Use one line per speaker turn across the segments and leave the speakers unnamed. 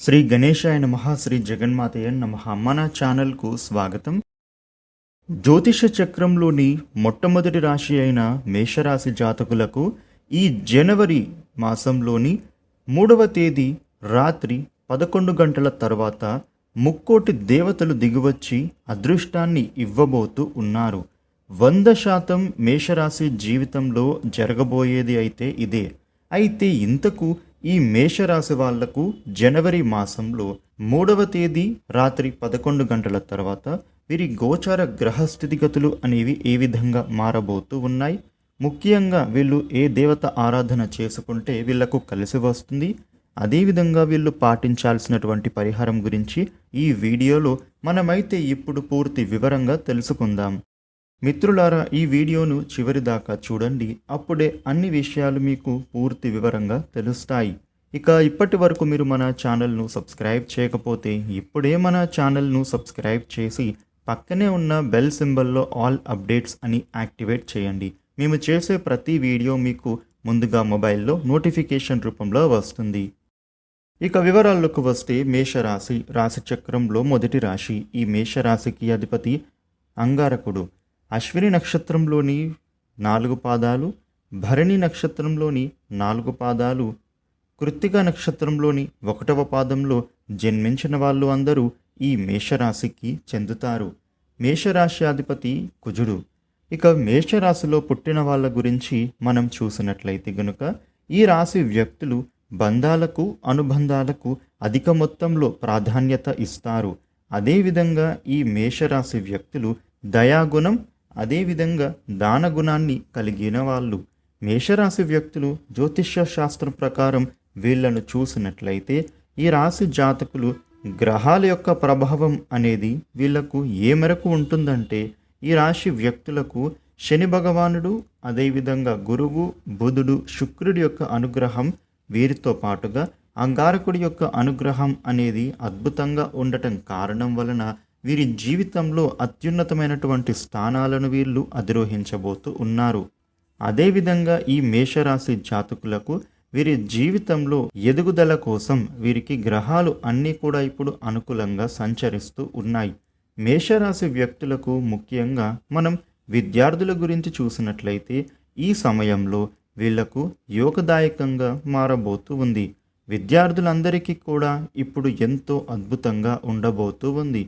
శ్రీ గణేశాయ నమ శ్రీ జగన్మాతయ నమ. మన ఛానల్కు స్వాగతం. జ్యోతిష చక్రంలోని మొట్టమొదటి రాశి అయిన మేషరాశి జాతకులకు ఈ జనవరి మాసంలోని మూడవ తేదీ రాత్రి పదకొండు గంటల తర్వాత ముక్కోటి దేవతలు దిగివచ్చి అదృష్టాన్ని ఇవ్వబోతూ ఉన్నారు. వంద శాతం మేషరాశి జీవితంలో జరగబోయేది అయితే ఇదే. అయితే ఇంతకు ఈ మేషరాశి వాళ్ళకు జనవరి మాసంలో మూడవ తేదీ రాత్రి పదకొండు గంటల తర్వాత వీరి గోచార గ్రహ స్థితిగతులు అనేవి ఏ విధంగా మారబోతూ ఉన్నాయి? ముఖ్యంగా వీళ్ళు ఏ దేవత ఆరాధన చేసుకుంటే వీళ్ళకు కలిసి వస్తుంది? అదేవిధంగా వీళ్ళు పాటించాల్సినటువంటి పరిహారం గురించి ఈ వీడియోలో మనమైతే ఇప్పుడు పూర్తి వివరంగా తెలుసుకుందాం. మిత్రులారా ఈ వీడియోను చివరి దాకా చూడండి. అప్పుడే అన్ని విషయాలు మీకు పూర్తి వివరంగా తెలుస్తాయి. ఇక ఇప్పటి వరకు మీరు మన ఛానల్ను సబ్స్క్రైబ్ చేయకపోతే ఇప్పుడే మన ఛానల్ను సబ్స్క్రైబ్ చేసి పక్కనే ఉన్న బెల్ సింబల్లో ఆల్ అప్డేట్స్ అని యాక్టివేట్ చేయండి. మేము చేసే ప్రతి వీడియో మీకు ముందుగా మొబైల్లో నోటిఫికేషన్ రూపంలో వస్తుంది. ఇక వివరాల్లోకి వస్తే మేషరాశి రాశిచక్రంలో మొదటి రాశి. ఈ మేషరాశికి అధిపతి అంగారకుడు. అశ్విని నక్షత్రంలోని నాలుగు పాదాలు భరణి నక్షత్రంలోని నాలుగు పాదాలు కృత్తిక నక్షత్రంలోని ఒకటవ పాదంలో జన్మించిన వాళ్ళు అందరూ ఈ మేషరాశికి చెందుతారు. మేషరాశి అధిపతి కుజుడు. ఇక మేషరాశిలో పుట్టిన వాళ్ళ గురించి మనం చూసినట్లయితే గనుక ఈ రాశి వ్యక్తులు బంధాలకు అనుబంధాలకు అధిక మొత్తంలో ప్రాధాన్యత ఇస్తారు. అదేవిధంగా ఈ మేషరాశి వ్యక్తులు దయాగుణం అదేవిధంగా దానగుణాన్ని కలిగిన వాళ్ళు. మేషరాశి వ్యక్తులు జ్యోతిష్య శాస్త్రం ప్రకారం వీళ్ళను చూసినట్లయితే ఈ రాశి జాతకులు గ్రహాల యొక్క ప్రభావం అనేది వీళ్ళకు ఏ మేరకు ఉంటుందంటే ఈ రాశి వ్యక్తులకు శని భగవానుడు అదేవిధంగా గురువు బుధుడు శుక్రుడి యొక్క అనుగ్రహం వీరితో పాటుగా అంగారకుడి యొక్క అనుగ్రహం అనేది అద్భుతంగా ఉండటం కారణం వలన వీరి జీవితంలో అత్యున్నతమైనటువంటి స్థానాలను వీళ్ళు అధిరోహించబోతూ ఉన్నారు. అదేవిధంగా ఈ మేషరాశి జాతకులకు వీరి జీవితంలో ఎదుగుదల కోసం వీరికి గ్రహాలు అన్నీ కూడా ఇప్పుడు అనుకూలంగా సంచరిస్తూ ఉన్నాయి. మేషరాశి వ్యక్తులకు ముఖ్యంగా మనం విద్యార్థుల గురించి చూసినట్లయితే ఈ సమయంలో వీళ్ళకు యోగదాయకంగా మారబోతూ ఉంది. విద్యార్థులందరికీ కూడా ఇప్పుడు ఎంతో అద్భుతంగా ఉండబోతూ ఉంది.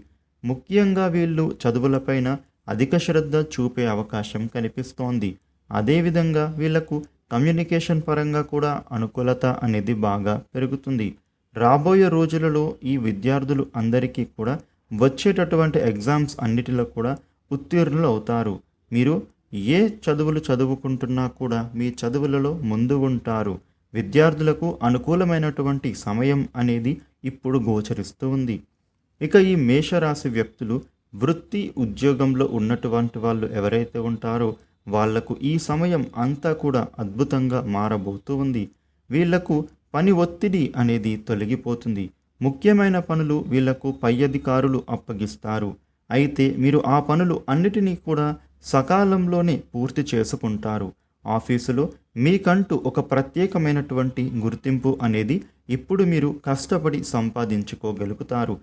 ముఖ్యంగా వీళ్ళు చదువులపైన అధిక శ్రద్ధ చూపే అవకాశం కనిపిస్తోంది. అదేవిధంగా వీళ్ళకు కమ్యూనికేషన్ పరంగా కూడా అనుకూలత అనేది బాగా పెరుగుతుంది. రాబోయే రోజులలో ఈ విద్యార్థులు అందరికీ కూడా వచ్చేటటువంటి ఎగ్జామ్స్ అన్నిటిలో కూడా ఉత్తీర్ణులు అవుతారు. మీరు ఏ చదువులు చదువుకుంటున్నా కూడా మీ చదువులలో ముందు ఉంటారు. విద్యార్థులకు అనుకూలమైనటువంటి సమయం అనేది ఇప్పుడు గోచరిస్తూ ఉంది. ఇక ఈ మేషరాశి వ్యక్తులు వృత్తి ఉద్యోగంలో ఉన్నటువంటి వాళ్ళు ఎవరైతే ఉంటారో వాళ్ళకు ఈ సమయం అంతా కూడా అద్భుతంగా మారబోతూ ఉంది. వీళ్ళకు పని ఒత్తిడి అనేది తొలగిపోతుంది. ముఖ్యమైన పనులు వీళ్ళకు పై అధికారులు అప్పగిస్తారు. అయితే మీరు ఆ పనులు అన్నిటినీ కూడా సకాలంలోనే పూర్తి చేసుకుంటారు. ఆఫీసులో మీకంటూ ఒక ప్రత్యేకమైనటువంటి గుర్తింపు అనేది ఇప్పుడు మీరు కష్టపడి సంపాదించుకోగలుగుతారు.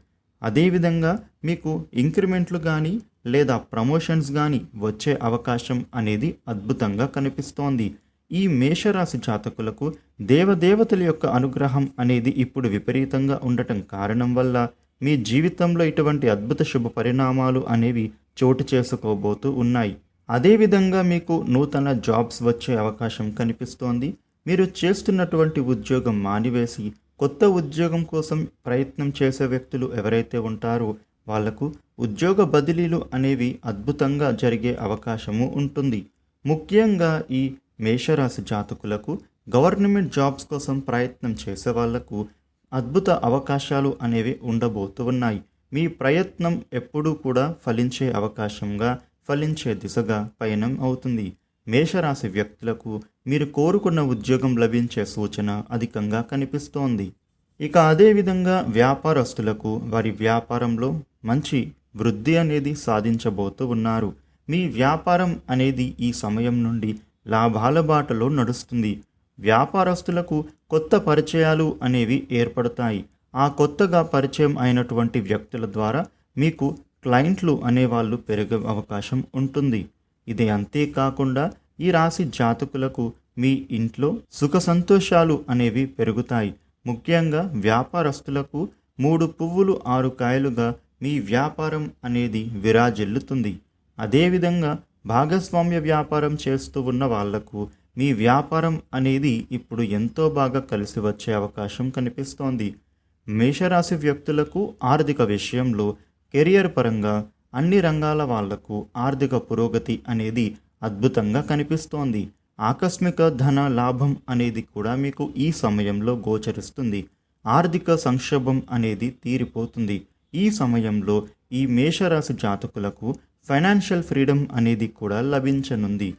అదేవిధంగా మీకు ఇంక్రిమెంట్లు కానీ లేదా ప్రమోషన్స్ కానీ వచ్చే అవకాశం అనేది అద్భుతంగా కనిపిస్తోంది. ఈ మేషరాశి జాతకులకు దేవదేవతల యొక్క అనుగ్రహం అనేది ఇప్పుడు విపరీతంగా ఉండటం కారణం వల్ల మీ జీవితంలో ఇటువంటి అద్భుత శుభ పరిణామాలు అనేవి చోటు చేసుకోబోతూ ఉన్నాయి. అదేవిధంగా మీకు నూతన జాబ్స్ వచ్చే అవకాశం కనిపిస్తోంది. మీరు చేస్తున్నటువంటి ఉద్యోగం మానివేసి కొత్త ఉద్యోగం కోసం ప్రయత్నం చేసే వ్యక్తులు ఎవరైతే ఉంటారో వాళ్ళకు ఉద్యోగ బదిలీలు అనేవి అద్భుతంగా జరిగే అవకాశము ఉంటుంది. ముఖ్యంగా ఈ మేషరాశి జాతకులకు గవర్నమెంట్ జాబ్స్ కోసం ప్రయత్నం చేసే వాళ్ళకు అద్భుత అవకాశాలు అనేవి ఉండబోతూ ఉన్నాయి. మీ ప్రయత్నం ఎప్పుడూ కూడా ఫలించే అవకాశంగా ఫలించే దిశగా పయనం అవుతుంది. మేషరాశి వ్యక్తులకు మీరు కోరుకున్న ఉద్యోగం లభించే సూచన అధికంగా కనిపిస్తోంది. ఇక అదేవిధంగా వ్యాపారస్తులకు వారి వ్యాపారంలో మంచి వృద్ధి అనేది సాధించబోతూ ఉన్నారు. మీ వ్యాపారం అనేది ఈ సమయం నుండి లాభాల బాటలో నడుస్తుంది. వ్యాపారస్తులకు కొత్త పరిచయాలు అనేవి ఏర్పడతాయి. ఆ కొత్తగా పరిచయం అయినటువంటి వ్యక్తుల ద్వారా మీకు క్లయింట్లు అనేవాళ్ళు పెరిగే అవకాశం ఉంటుంది. ఇది అంతేకాకుండా ఈ రాశి జాతకులకు మీ ఇంట్లో సుఖ సంతోషాలు అనేవి పెరుగుతాయి. ముఖ్యంగా వ్యాపారస్తులకు మూడు పువ్వులు ఆరు కాయలుగా మీ వ్యాపారం అనేది విరాజిల్లుతుంది. అదేవిధంగా భాగస్వామ్య వ్యాపారం చేస్తూ ఉన్న వాళ్ళకు మీ వ్యాపారం అనేది ఇప్పుడు ఎంతో బాగా కలిసి వచ్చే అవకాశం కనిపిస్తోంది. మేషరాశి వ్యక్తులకు ఆర్థిక విషయంలో కెరియర్ పరంగా అన్ని రంగాల వాళ్ళకు ఆర్థిక పురోగతి అనేది అద్భుతంగా కనిపిస్తోంది. ఆకస్మిక ధన లాభం అనేది కూడా మీకు ఈ సమయంలో గోచరిస్తుంది. ఆర్థిక సంక్షోభం అనేది తీరిపోతుంది. ఈ సమయంలో ఈ మేషరాశి జాతకులకు ఫైనాన్షియల్ ఫ్రీడమ్ అనేది కూడా లభించనుంది.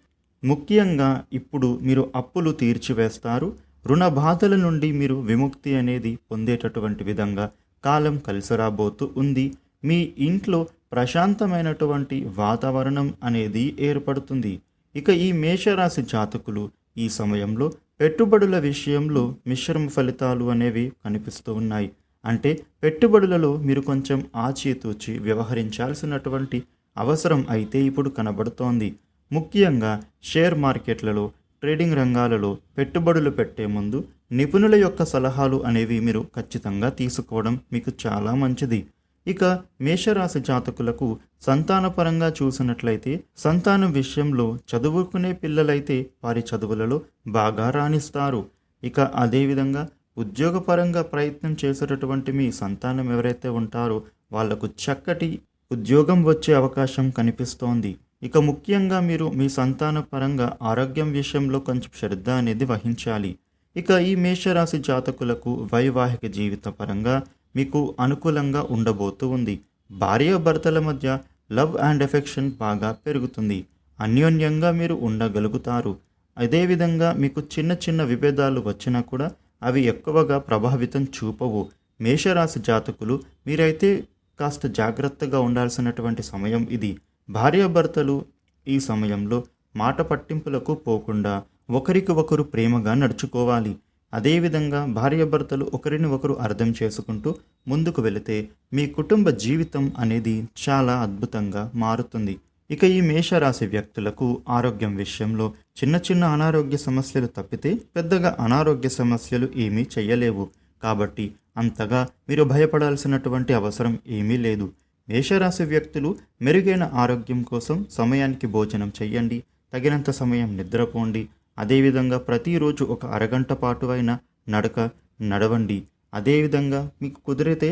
ముఖ్యంగా ఇప్పుడు మీరు అప్పులు తీర్చివేస్తారు. రుణ బాధల నుండి మీరు విముక్తి అనేది పొందేటటువంటి విధంగా కాలం కలిసి రాబోతూ ఉంది. మీ ఇంట్లో ప్రశాంతమైనటువంటి వాతావరణం అనేది ఏర్పడుతుంది. ఇక ఈ మేషరాశి జాతకులు ఈ సమయంలో పెట్టుబడుల విషయంలో మిశ్రమ ఫలితాలు అనేవి కనిపిస్తూ ఉన్నాయి. అంటే పెట్టుబడులలో మీరు కొంచెం ఆచితూచి వ్యవహరించాల్సినటువంటి అవసరం అయితే ఇప్పుడు కనబడుతోంది. ముఖ్యంగా షేర్ మార్కెట్లలో ట్రేడింగ్ రంగాలలో పెట్టుబడులు పెట్టే ముందు నిపుణుల యొక్క సలహాలు అనేవి మీరు ఖచ్చితంగా తీసుకోవడం మీకు చాలా మంచిది. ఇక మేషరాశి జాతకులకు సంతానపరంగా చూసినట్లయితే సంతానం విషయంలో చదువుకునే పిల్లలైతే వారి చదువులలో బాగా రాణిస్తారు. ఇక అదేవిధంగా ఉద్యోగపరంగా ప్రయత్నం చేసేటటువంటి మీ సంతానం ఎవరైతే ఉంటారో వాళ్ళకు చక్కటి ఉద్యోగం వచ్చే అవకాశం కనిపిస్తోంది. ఇక ముఖ్యంగా మీరు మీ సంతాన పరంగా ఆరోగ్యం విషయంలో కొంచెం శ్రద్ధ అనేది వహించాలి. ఇక ఈ మేషరాశి జాతకులకు వైవాహిక జీవిత పరంగా మీకు అనుకూలంగా ఉండబోతూ ఉంది. భార్యాభర్తల మధ్య లవ్ అండ్ ఎఫెక్షన్ బాగా పెరుగుతుంది. అన్యోన్యంగా మీరు ఉండగలుగుతారు. అదేవిధంగా మీకు చిన్న చిన్న విభేదాలు వచ్చినా కూడా అవి ఎక్కువగా ప్రభావితం చూపవు. మేషరాశి జాతకులు మీరైతే కాస్త జాగ్రత్తగా ఉండాల్సినటువంటి సమయం ఇది. భార్యాభర్తలు ఈ సమయంలో మాట పట్టింపులకు పోకుండా ఒకరికి ఒకరు ప్రేమగా నడుచుకోవాలి. అదేవిధంగా భార్యాభర్తలు ఒకరిని ఒకరు అర్థం చేసుకుంటూ ముందుకు వెళితే మీ కుటుంబ జీవితం అనేది చాలా అద్భుతంగా మారుతుంది. ఇక ఈ మేషరాశి వ్యక్తులకు ఆరోగ్యం విషయంలో చిన్న చిన్న అనారోగ్య సమస్యలు తప్పితే పెద్దగా అనారోగ్య సమస్యలు ఏమీ చేయలేవు కాబట్టి అంతగా మీరు భయపడాల్సినటువంటి అవసరం ఏమీ లేదు. మేషరాశి వ్యక్తులు మెరుగైన ఆరోగ్యం కోసం సమయానికి భోజనం చేయండి తగినంత సమయం నిద్రపోండి. అదేవిధంగా ప్రతిరోజు ఒక అరగంట పాటు అయిన నడక నడవండి. అదేవిధంగా మీకు కుదిరితే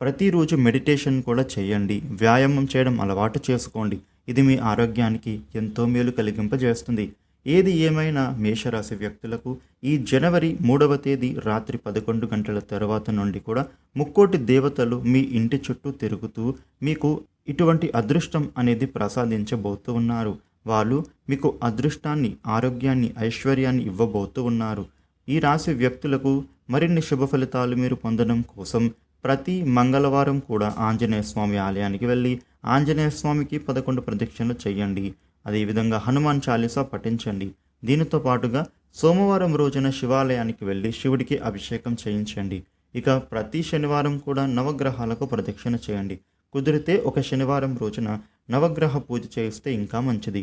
ప్రతిరోజు మెడిటేషన్ కూడా చేయండి. వ్యాయామం చేయడం అలవాటు చేసుకోండి. ఇది మీ ఆరోగ్యానికి ఎంతో మేలు కలిగింపజేస్తుంది. ఏది ఏమైనా మేషరాశి వ్యక్తులకు ఈ జనవరి మూడవ తేదీ రాత్రి పదకొండు గంటల తర్వాత నుండి కూడా ముక్కోటి దేవతలు మీ ఇంటి చుట్టూ తిరుగుతూ మీకు ఇటువంటి అదృష్టం అనేది ప్రసాదించబోతూ ఉన్నారు. వాళ్ళు మీకు అదృష్టాన్ని ఆరోగ్యాన్ని ఐశ్వర్యాన్ని ఇవ్వబోతూ ఉన్నారు. ఈ రాశి వ్యక్తులకు మరిన్ని శుభ ఫలితాలు మీరు పొందడం కోసం ప్రతి మంగళవారం కూడా ఆంజనేయ స్వామి ఆలయానికి వెళ్ళి ఆంజనేయ స్వామికి పదకొండు ప్రదక్షిణలు చేయండి. అదేవిధంగా హనుమాన్ చాలీసా పఠించండి. దీనితో పాటుగా సోమవారం రోజున శివాలయానికి వెళ్ళి శివుడికి అభిషేకం చేయించండి. ఇక ప్రతి శనివారం కూడా నవగ్రహాలకు ప్రదక్షిణ చేయండి. కుదిరితే ఒక శనివారం రోజున నవగ్రహ పూజ చేయిస్తే ఇంకా మంచిది.